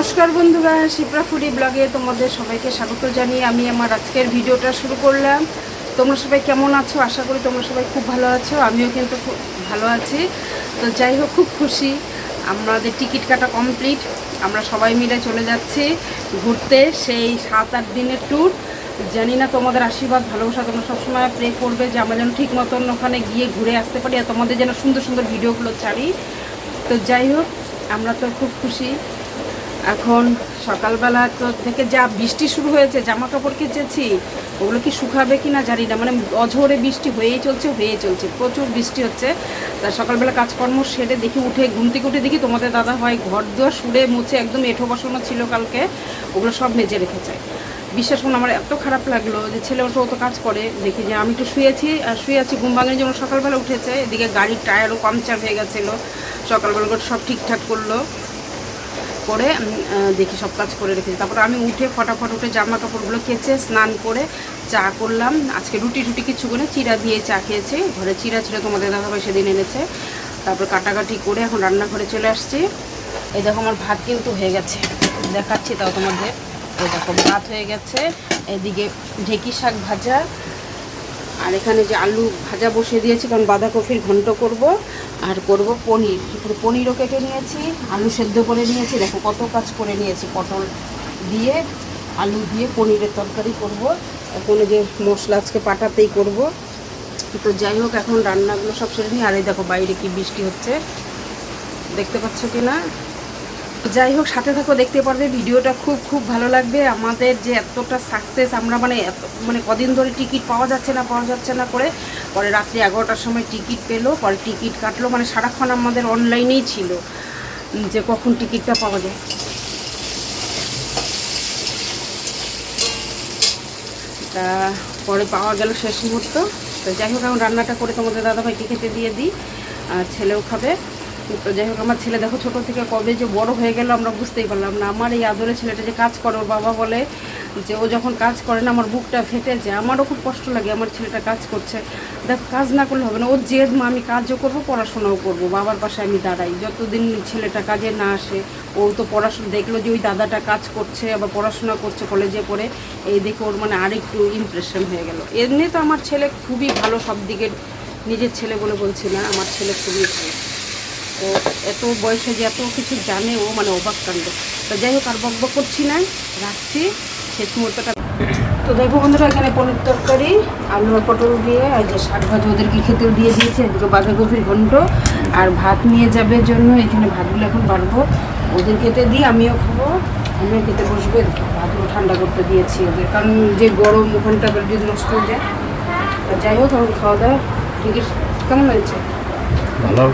নমস্কার বন্ধুরা, শিপ্রা ফুডি ব্লগে তোমাদের সবাইকে স্বাগত জানিয়ে আমি আমার আজকের ভিডিওটা শুরু করলাম। তোমরা সবাই কেমন আছো? আশা করি তোমরা সবাই খুব ভালো আছো, আমিও কিন্তু খুব ভালো আছি। তো যাই হোক, খুব খুশি আমাদের টিকিট কাটা কমপ্লিট। আমরা সবাই মিলে চলে যাচ্ছি ঘুরতে সেই সাত আট দিনের ট্যুর জানি না তোমাদের আশীর্বাদ, ভালোবাসা তোমরা সবসময় প্রে করবে যে আমরা যেন ঠিক মতন ওখানে গিয়ে ঘুরে আসতে পারি আর তোমাদের যেন সুন্দর সুন্দর ভিডিওগুলো ছাড়ি। তো যাই হোক, আমরা তো খুব খুশি। এখন সকালবেলা তো থেকে যা বৃষ্টি শুরু হয়েছে জামা কাপড় কেচেছি, ওগুলো কি শুকাবে কি না জানি না মানে অঝোরে বৃষ্টি হয়েই চলছে হয়েই চলছে, প্রচুর বৃষ্টি হচ্ছে। তা সকালবেলা কাজকর্ম সেরে দেখি উঠে ঘুম থেকে উঠে দেখি তোমাদের দাদা হয় ঘর দুয়ার সুড়ে মুছে একদম এঠো বসানো ছিল কালকে, ওগুলো সব মেজে রেখেছে। বিশ্বাস করুন, আমার এত খারাপ লাগল যে ছেলে ওঠো তো কাজ করে, দেখি যে আমি একটু শুয়েছি, আর শুয়ে আছি, ঘুম ভাঙে যেমন সকালবেলা উঠেছে, এদিকে গাড়ির টায়ারও পাংচার হয়ে গেছিল, সকালবেলা সব ঠিকঠাক করল। উম, দেখি সব কাজ করে রেখেছি। তারপর আমি উঠে ফটাফট উঠে জামা কাপড়গুলো কেচে স্নান করে চা করলাম। আজকে রুটি টুটি কিছু করে চিরা দিয়ে চা খেয়েছি। ঘরে চিরা ছিল তোমাদের দাদাভাই সেদিন এনেছে। তারপর কাটাকাটি করে এখন রান্নাঘরে চলে আসছি। এই দেখো আমার ভাত কিন্তু হয়ে গেছে। দেখাচ্ছি তাও তোমাদের। এই দেখো ভাত হয়ে গেছে। এদিকে ঢেকি শাক ভাজা। আর এখানে যে আলু ভাজা বসিয়ে দিয়েছি, কারণ বাঁধাকপির ঘন্ট করব আর করব পনির। পনিরও কেটে নিয়েছি, আলু সেদ্ধ করে নিয়েছি। দেখো কত কাজ করে নিয়েছি, পটল দিয়ে, আলু দিয়ে পনিরের তরকারি করব। এখন যে মশলা আজকে পাটাতেই করব। তো যাই হোক, এখন রান্নাগুলো সব সেরে নিই। আর এই দেখো বাইরে কি বৃষ্টি হচ্ছে। দেখতে পাচ্ছ কি না যাই হোক, সাথে থাকো, দেখতে পারবে, ভিডিওটা খুব খুব ভালো লাগবে। আমাদের যে এতটা সাকসেস আমরা মানে এত মানে কদিন ধরে টিকিট পাওয়া যাচ্ছে না, পাওয়া যাচ্ছে না করে, পরে রাত্রি এগারোটার সময় টিকিট পেল, পরে টিকিট কাটলো মানে সারাক্ষণ আমাদের অনলাইনেই ছিল যে কখন টিকিটটা পাওয়া যায়। তা, পরে পাওয়া গেল শেষ মুহূর্ত। তো যাই হোক, এখন রান্নাটা করে তোমাদের দাদাভাইকে খেতে দিয়ে দিই, আর ছেলেও খাবে। তো যাই হোক, আমার ছেলে দেখো ছোটো থেকে কবে যে বড় হয়ে গেল আমরা বুঝতেই পারলাম না। আমার এই আদরের ছেলেটা যে কাজ করে, ওর বাবা বলে যে ও যখন কাজ করে না, আমার বুকটা ফেটে যায়। আমারও খুব কষ্ট লাগে আমার ছেলেটা কাজ করছে। দেখো, কাজ না করলে হবে না। ওর জেদ মা, আমি কাজও করব, পড়াশোনাও করব। বাবার পাশে আমি দাঁড়াই। যতদিন ছেলেটা কাজে না আসে, ও তো পড়াশোনা দেখল যে ওই দাদাটা কাজ করছে, আবার পড়াশোনা করছে কলেজে পড়ে এই দেখে ওর মানে আরেকটু ইমপ্রেশন হয়ে গেল। এমনি তো আমার ছেলে খুবই ভালো সব দিকে নিজের ছেলে বলে বলছি না, আমার ছেলে খুবই ভালো। ও এত বয়সে যে এত কিছু জানে ও মানে অবাক কাণ্ড। তো যাই হোক, আর বক বক করছি না, রাখছি। শেষ মুহূর্তটা তো দেখো বন্ধুরা, এখানে পনির তরকারি, আলু আর পটল দিয়ে, আর যে শাক ভাজা ওদেরকে খেতেও দিয়ে দিয়েছে এদিকে বাঁধাকপির ঘন্ট, আর ভাত নিয়ে যাবে জন্য এখানে ভাতগুলো এখন বাড়বো। ওদের খেতে দিই, আমিও খাব, আমিও খেতে বসবো। ভাতগুলো ঠান্ডা করতে দিয়েছি ওদের, কারণ যে গরম ওখানটা যদি নষ্ট হয়ে যায়। যাই হোক, এখন খাওয়া দাওয়া। ঠিক আছে? কেমন হয়েছে? ভালো।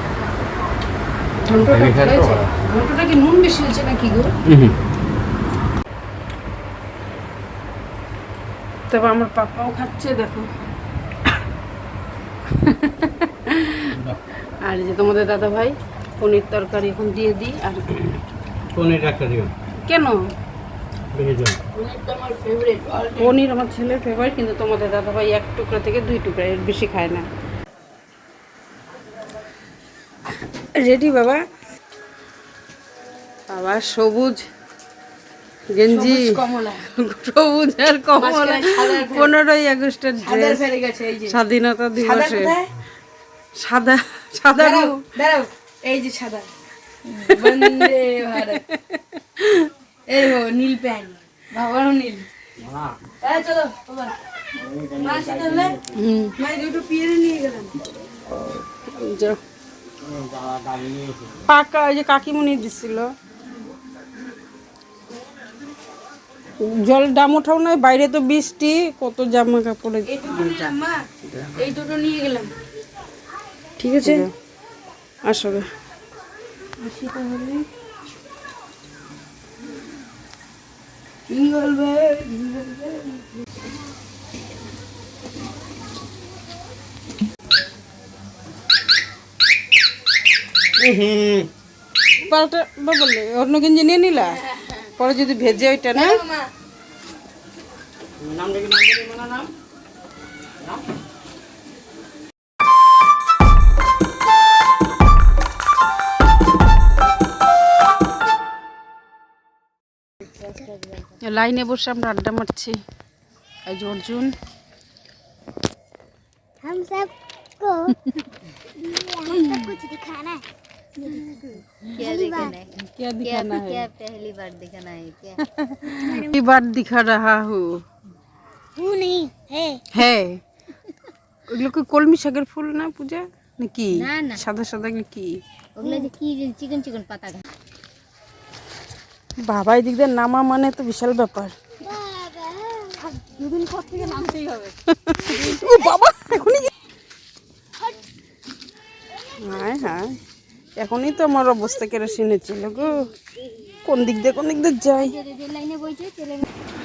ঘন্টটা কি নুন বেশি হয়েছে নাকি গো? তবে আমার পাপাও খাচ্ছে দেখো। আর যে তোমাদের দাদা ভাই পনির তরকারি এখন দিয়ে দিই আর পনির একটা দিও। কেন? পনির আমার ছেলের ফেভারিট কিন্তু তোমাদের দাদা ভাই এক টুকরা থেকে দুই টুকরা এর বেশি খায় না। রেডি বাবা? বাবা সবুজ গেঞ্জি সবুজ আর কমলা। পনেরোই আগস্টের সাদা ড্রেস ফেরে গেছে এই যে। স্বাধীনতা দিবসে। সাদা সাদা দাঁড়াও এই যে সাদা। এই হো নীল প্যান্ট। বাবারও নীল। চলো বাবা। মা মা দুটো নিয়ে গেলাম। পাকা ওই যে কাকিমুনি দিছিল। জল দাম ওঠাও নয় বাইরে তো বৃষ্টি কত জামা কাপড়ে এই দুটো নিয়ে গেলাম। ঠিক আছে? আসো গে। আসি তাহলে কি বলবে? পাল্টা বলে অন্য গেঞ্জি নিয়ে নিলা পরে যদি ভেজে ওইটা না মা নাম দেখি নাম দেখি মানে নাম লাইনে বসে আমরা আড্ডা মারছি এই যে অর্জুন हम सबको हम सब कुछ दिखाना है क्या दिखाना है क्या क्या दिखाना है क्या पहली बार दिखाना है क्या पहली बार दिखा रहा हूँ वो नहीं है হ্যাঁ ওগুলো কি কলমি শাকের ফুল না পূজা নাকি না, না। সাদা সাদা এগুলো কি ওগুলো যে কি চিকন চিকন পাতা ঘা বাবা এদিক দিয়ে নামা মানে তো বিশাল ব্যাপার ও বাবা এখনই হ্যাঁ হ্যাঁ এখনই তো আমার অবস্থা কেরোসিনের ছিল গো। কোন দিক দিয়ে, কোন দিক দিয়ে যাই?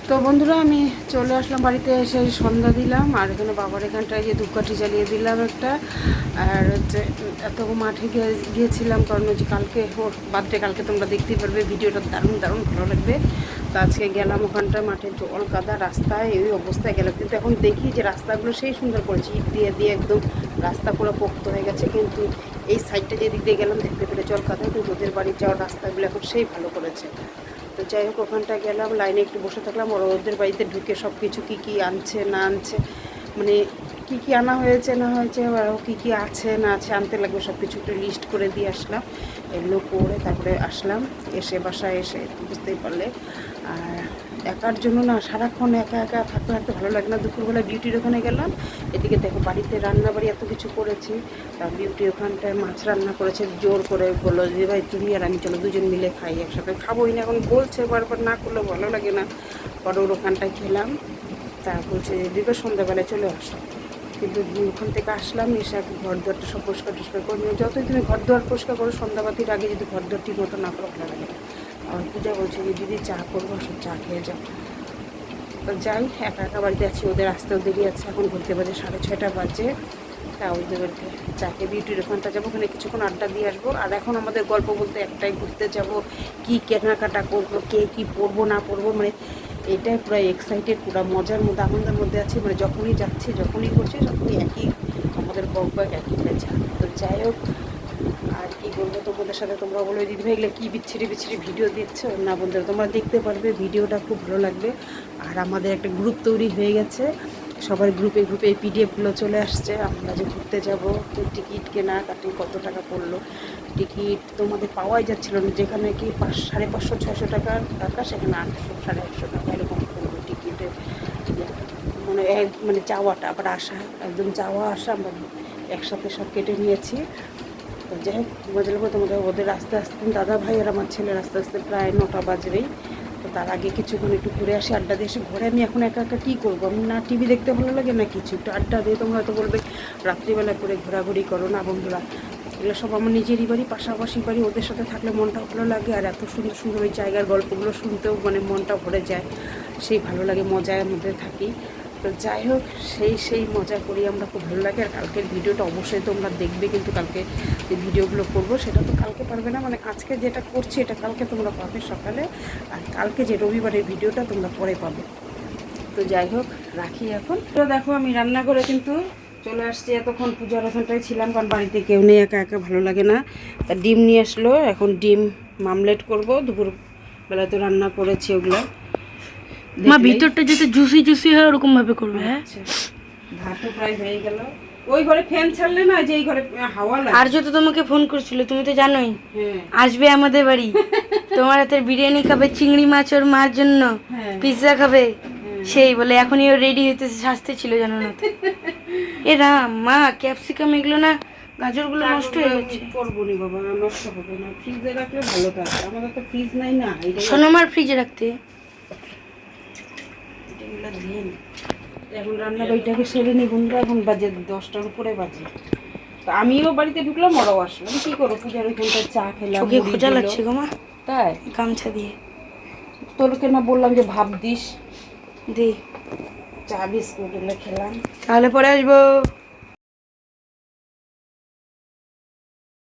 তো বন্ধুরা, আমি চলে আসলাম বাড়িতে এসে সন্ধ্যা দিলাম, আর এখানে বাবার এখানটায় যে ধূপকাঠি জ্বালিয়ে দিলাম একটা। আর হচ্ছে, এত মাঠে গিয়ে গিয়েছিলাম, কারণ হচ্ছে কালকে ওর বার্থডে কালকে তোমরা দেখতেই পারবে, ভিডিওটা দারুণ দারুণ ভালো লাগবে। তো আজকে গেলাম ওখানটায়, মাঠে জল কাদা রাস্তায়, এই অবস্থায় গেলাম। কিন্তু এখন দেখি যে রাস্তাগুলো সেই সুন্দর করেছে, ইট দিয়ে দিয়ে একদম রাস্তা পুরো পোক্ত হয়ে গেছে, কিন্তু এই সাইডটা যেদিক দিয়ে গেলাম, দেখতে পেলে জল কাদা, কিন্তু ওদের বাড়ির যাওয়ার রাস্তাগুলো এখন সেই ভালো করেছে। তো যাই হোক ওখানটা গেলাম, লাইনে একটু বসে থাকলাম। ওরা ওদের বাড়িতে ঢুকে সব কিছু কী কী আনছে, না আনছে মানে কী কী আনা হয়েছে, না হয়েছে আরও কী কী আছে, না আছে, আনতে লাগবে সব কিছু একটু লিস্ট করে দিয়ে আসলাম। এগুলো করে তারপরে আসলাম, এসে বাসায় এসে বুঝতেই পারলে। আর একার জন্য না সারাক্ষণ একা একা থাকতে থাকতে ভালো লাগে না। দুপুরবেলা বিউটির ওখানে গেলাম, এদিকে দেখো বাড়িতে রান্না বাড়ি এত কিছু করেছি। তা বিউটি ওখানটায় মাছ রান্না করেছে, জোর করে বলল যে, ভাই, তুমি আর আমি চলো দুজন মিলে খাই, একসাথে খাবোই না। এখন বলছে বারবার না করলে ভালো লাগে না। পরে ওর ওখানটায় খেলাম। তা বলছে যে, দিবে সন্ধ্যাবেলায় চলে আসো। কিন্তু ওখান থেকে আসলাম, এসে এখন ঘর দুয়ারটা সব পরিষ্কার টরিষ্কার করে যতই তুমি ঘর দুয়ার পরিষ্কার করো, সন্ধ্যাবাতির আগে যদি ঘর দুয়ার ঠিক মতো না করো, ভালো লাগে না। আর পূজা বলছে যে, দিদি, চা করব সব চা খেয়ে যাও। তো যাই, একা একা বাড়িতে আছি, ওদের আসতেও দেরি আছে। এখন ঘুরতে বাজে সাড়ে ছয়টা বাজে। তা ওদের বাড়িতে চাকে বিউটির ওখানটা যাব, ওখানে কিছুক্ষণ আড্ডা দিয়ে আসব। আর এখন আমাদের গল্প বলতে একটাই, ঘুরতে যাব, কি কেনাকাটা করব, কে কি পরবো, না পরবো মানে এটাই পুরো এক্সাইটেড পুরো মজার মধ্যে, আনন্দের মধ্যে আছি। মানে যখনই যাচ্ছি, যখনই করছি তখনই একই, আমাদের বক একই পেঁচা তো যাই হোক আর কি বলব, তোমাদের সাথে তোমরা বলো দিদি ভাই এগুলো কী বিচ্ছিরি বিচ্ছিরি ভিডিও দেখছ? না বন্ধুরা, তোমরা দেখতে পারবে, ভিডিওটা খুব ভালো লাগবে। আর আমাদের একটা গ্রুপ তৈরি হয়ে গেছে। সবার গ্রুপে গ্রুপে এই পিডিএফগুলো চলে আসছে। আমরা যে ঘুরতে যাব টিকিট কেনা কাটি কত টাকা পড়ল? টিকিট তোমাদের পাওয়াই যাচ্ছিল না। যেখানে কি পাঁচ, সাড়ে পাঁচশো ছশো টাকা টাকা, সেখানে আটশো, সাড়ে আটশো টাকা এরকম পড়ল টিকিটের মানে এক- মানে যাওয়াটা, আবার আসা, একদম যাওয়া, আসা আমরা একসাথে সব কেটে নিয়েছি। তো যাই হোক লাগবে তোমাদের ওদের আস্তে আস্তে দাদা ভাই আর আমার ছেলের আস্তে আস্তে প্রায় নটা বাজবেই। তো তার আগে কিছুক্ষণ একটু ঘুরে আসি, আড্ডা দিয়ে এসে ঘরে আমি এখন একা একা কী করব? আমি না টিভি দেখতে ভালো লাগে না কিছু? একটু আড্ডা দিয়ে তোমরা হয়তো বলবে, রাত্রিবেলা করে ঘোরাঘুরি করো না বন্ধুরা। এগুলো সব আমার নিজেরই বাড়ি, পাশাপাশি বাড়ি, ওদের সাথে থাকলে মনটা ভালো লাগে। আর এত সুন্দর সুন্দর ওই জায়গার গল্পগুলো শুনতেও মানে মনটা ভরে যায়। সেই ভালো লাগে মজার মধ্যে থাকি। তো যাই হোক, সেই সেই মজা করি আমরা খুব ভালো লাগে। আর কালকের ভিডিওটা অবশ্যই তোমরা দেখবে, কিন্তু কালকে যে ভিডিওগুলো করব সেটা তো কালকে পারবে না। মানে আজকে যেটা করছি, এটা কালকে তোমরা পাবে সকালে। আর কালকে যে রবিবারের ভিডিওটা তোমরা পরে পাবে। তো যাই হোক, রাখি এখন। তো দেখো, আমি রান্না করে কিন্তু চলে আসছি। এতক্ষণ পূজার ওখানটায় ছিলাম, কারণ বাড়িতে কেউ নেই, একা একা ভালো লাগে না। তা ডিম নিয়ে আসলো। এখন ডিম মামলেট করব। দুপুর বেলা তো রান্না করেছি ওগুলো। মা ভিতরটা যাতে জুসি জুসি হয় ওরকম ভাবে করবে হ্যাঁ? আচ্ছা। ভাতও প্রায় হয়ে গেল। ওই ঘরে ফ্যান ছাড়লে না যে এই ঘরে হাওয়া লাগে। আর যত তোমাকে ফোন করছিল তুমি তো জানোই। হ্যাঁ। আসবে আমাদের বাড়ি। তোমার হাতের বিরিয়ানি খাবে চিংড়ি মাছ ওর মার জন্য। হ্যাঁ। পিৎজা খাবে। সেই বলে এখনই ও রেডি হইতেছে সাজতে ছিল জানো না তো। এ রাম মা ক্যাপসিকাম এগুলো না গাজরগুলো নষ্ট হয়ে যাচ্ছে করব নি বাবা নষ্ট হবে না। ফ্রিজে রাখলে ভালো থাকে আমাদের তো ফ্রিজ নাই না সোনামার ফ্রিজে রাখতে। এগুলো এখন রান্না বাড়িটাকে সেরে নি বন্ধুরা এখন বাজে দশটার উপরে বাজে। তো আমিও বাড়িতে ঢুকলাম ওরাও আসলো। আমি কি করব? পূজার ওইখানটা চা খেলাম ওকে খোঁজা লাগছে গো মা। তাই? গামছা দিয়ে। তোরকে না বললাম যে ভাব দিস। দে। চা বিস্কুট এগুলো খেলাম। তাহলে পরে আসব।